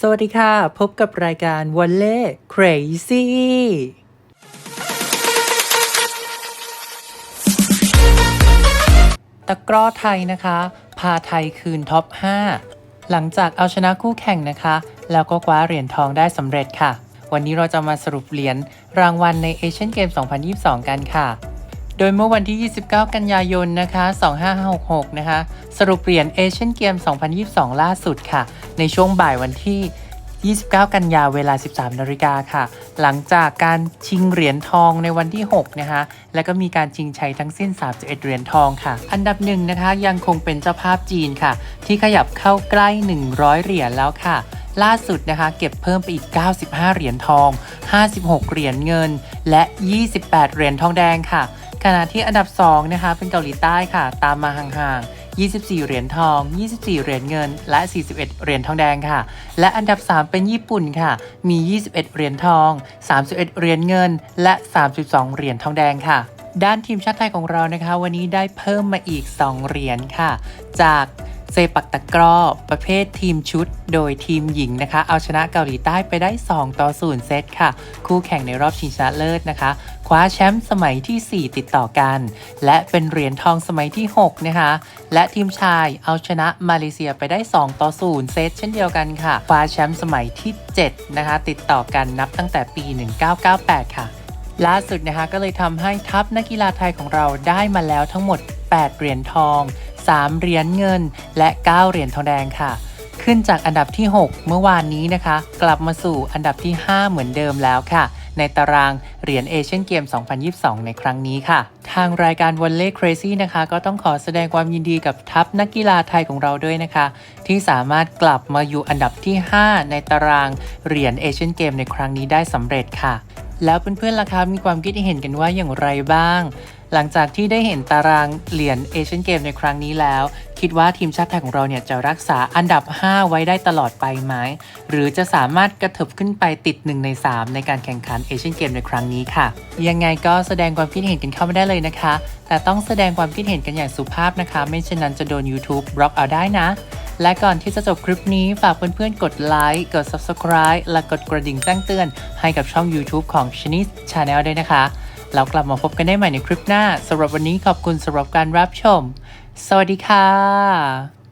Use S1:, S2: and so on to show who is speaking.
S1: สวัสดีค่ะ พบกับรายการวันเล่ Crazy ตะกร้อไทยนะคะ พาไทยคืนท็อป 5 หลังจากเอาชนะคู่แข่งนะคะ แล้วก็คว้าเหรียญทองได้สำเร็จค่ะ วันนี้เราจะมาสรุปเหรียญรางวัลในเอเชียนเกม 2022 กันค่ะ โดยเมื่อวันที่ 29 กันยายนนะคะ 2566 นะคะ สรุปเหรียญเอเชียนเกม 2022 ล่าสุดค่ะ ในช่วงบ่ายวันที่ 29 กันยาเวลา 13 นาฬิกาค่ะ หลังจากการชิงเหรียญทองในวันที่ 6 นะคะ แล้วก็มีการชิงชัยทั้งสิ้น 31 เหรียญทองค่ะ อันดับหนึ่งนะคะยังคงเป็นเจ้าภาพจีนค่ะ ที่ขยับเข้าใกล้ 100 เหรียญแล้วค่ะล่าสุดนะคะเก็บเพิ่มไปอีก 95 เหรียญทอง 56 เหรียญเงิน และ 28 เหรียญทองแดงค่ะ ขณะที่อันดับ2นะคะเป็นเกาหลีใต้ค่ะ ตามมาห่างๆ24 เหรียญทอง 24 เหรียญเงิน และ 41 เหรียญทองแดงค่ะ และอันดับ 3 เป็นญี่ปุ่นค่ะ มี 21 เหรียญทอง 31 เหรียญเงิน และ 32 เหรียญทองแดงค่ะ ด้านทีมชาติไทยของเรานะคะ วันนี้ได้เพิ่มมาอีก 2 เหรียญค่ะ จากเซปักตะกร้อ ประเภททีมชุด โดยทีมหญิงนะคะ เอาชนะเกาหลีใต้ไปได้ 2 ต่อ 0 เซตค่ะ คู่แข่งในรอบชิงชนะเลิศนะคะ ว้าแชมป์สมัยที่ 4 ติดต่อกัน และเป็นเหรียญทองสมัยที่ 6 นะคะ และทีมชายเอาชนะมาเลเซียไปได้ 2 ต่อ 0 เซตเช่นเดียวกันค่ะคว้าแชมป์สมัยที่ 7 นะคะ ติดต่อกันนับตั้งแต่ปี 1998 ค่ะ ล่าสุดนะคะก็เลยทำให้ทัพนักกีฬาไทยของเราได้มาแล้วทั้งหมด 8 เหรียญทอง 3 เหรียญเงิน และ 9 เหรียญทองแดงค่ะขึ้นจากอันดับที่ 6 เมื่อวานนี้นะคะ กลับมาสู่อันดับที่ 5 เหมือนเดิมแล้วค่ะ ในตารางเหรียญเอเชียนเกม 2022 ในครั้งนี้ค่ะ ทางรายการวอลเล่ครซี่นะคะ ก็ต้องขอแสดงความยินดีกับทัพนักกีฬาไทยของเราด้วยนะคะ ที่สามารถกลับมาอยู่อันดับที่ 5 ในตารางเหรียญเอเชียนเกมในครั้งนี้ได้สำเร็จค่ะแล้วเพื่อนๆล่ะคะมีความคิดเห็นกันว่าอย่างไรบ้าง หลังจากที่ได้เห็นตารางเหรียญเอเชียนเกมในครั้งนี้แล้ว คิดว่าทีมชาติไทยของเราเนี่ยจะรักษาอันดับ 5 ไว้ได้ตลอดไปไหม หรือจะสามารถกระเถิบขึ้นไปติด 1 ใน 3 ในการแข่งขันเอเชียนเกมในครั้งนี้ค่ะ ยังไงก็แสดงความคิดเห็นกันเข้ามาได้เลยนะคะ แต่ต้องแสดงความคิดเห็นกันอย่างสุภาพนะคะ ไม่เช่นนั้นจะโดน YouTube บล็อกเอาได้นะและก่อนที่จะจบคลิปนี้ ฝากเพื่อนๆ กดไลค์ กด Subscribe และกดกระดิ่งแจ้งเตือน ให้กับช่อง YouTube ของ c h i n e s Channel ด้วยนะคะ แล้วกลับมาพบกันได้ใหม่ในคลิปหน้าสำหรับวันนี้ขอบคุณสำหรับการรับชม สวัสดีค่ะ